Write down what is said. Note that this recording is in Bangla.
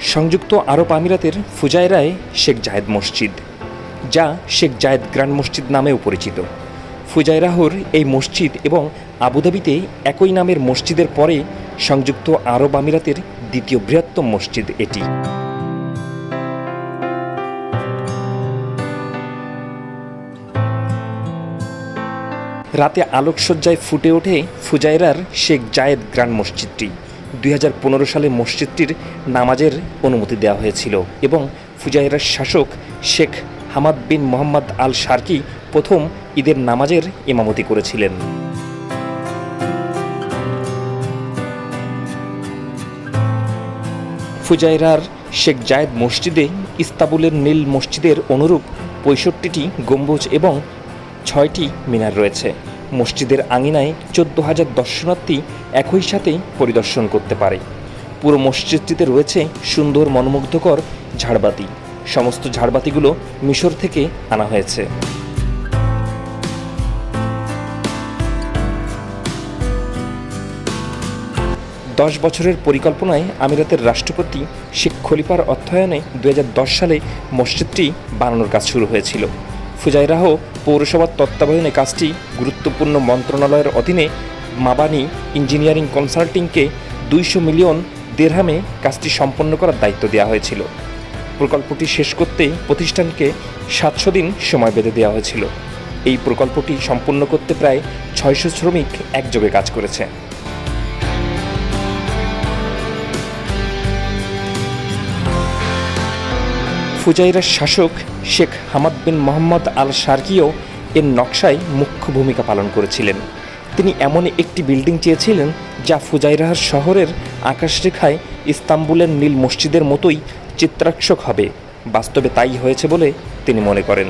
সংযুক্ত আরব আমিরাতের ফুজায়রায় শেখ জায়েদ মসজিদ, যা শেখ জায়েদ গ্র্যান্ড মসজিদ নামেও পরিচিত। ফুজায়রাহর এই মসজিদ এবং আবুধাবিতে একই নামের মসজিদের পরে সংযুক্ত আরব আমিরাতের দ্বিতীয় বৃহত্তম মসজিদ এটি। রাতে আলোকসজ্জায় ফুটে ওঠে ফুজাইরার শেখ জায়েদ গ্র্যান্ড মসজিদটি। দুই হাজার পনেরো সালে মসজিদটির নামাজের অনুমতি দেওয়া হয়েছিল এবং ফুজাইরার শাসক Sheikh Hamad bin Mohammed Al Sharqi প্রথম ঈদের নামাজের ইমামতি করেছিলেন। ফুজাইরার শেখ জায়েদ মসজিদে ইস্তাবুলের নীল মসজিদের অনুরূপ পঁয়ষট্টিটি গম্বুজ এবং ছয়টি মিনার রয়েছে। মসজিদের আঙিনায় চোদ্দ হাজার দর্শনার্থী একই সাথেই পরিদর্শন করতে পারে। পুরো মসজিদটিতে রয়েছে সুন্দর মনোমুগ্ধকর ঝাড়বাতি। সমস্ত ঝাড়বাতিগুলো মিশর থেকে আনা হয়েছে। দশ বছরের পরিকল্পনায় আমিরাতের রাষ্ট্রপতি শেখ খলিফার অর্থায়নে দুই হাজার দশ সালে মসজিদটি বানানোর কাজ শুরু হয়েছিল। ফুজাইরাহ পৌরসভার তত্ত্বাবধানে কাজটি গুরুত্বপূর্ণ মন্ত্রণালয়ের অধীনে মাবানি ইঞ্জিনিয়ারিং কনসাল্টিংকে দুইশো মিলিয়ন দেড়হামে কাজটি সম্পন্ন করার দায়িত্ব দেওয়া হয়েছিল। প্রকল্পটি শেষ করতে প্রতিষ্ঠানকে সাতশো দিন সময় বেঁধে দেওয়া হয়েছিল। এই প্রকল্পটি সম্পূর্ণ করতে প্রায় ছয়শো শ্রমিক একযোগে কাজ করেছে। ফুজাইরার শাসক Sheikh Hamad bin Mohammed Al শার্কিও এর নকশায় মুখ্য ভূমিকা পালন করেছিলেন। তিনি এমন একটি বিল্ডিং চেয়েছিলেন যা ফুজাইরাহার শহরের আকাশরেখায় ইস্তাম্বুলের নীল মসজিদের মতোই চিত্রাক্ষক হবে। বাস্তবে তাই হয়েছে বলে তিনি মনে করেন।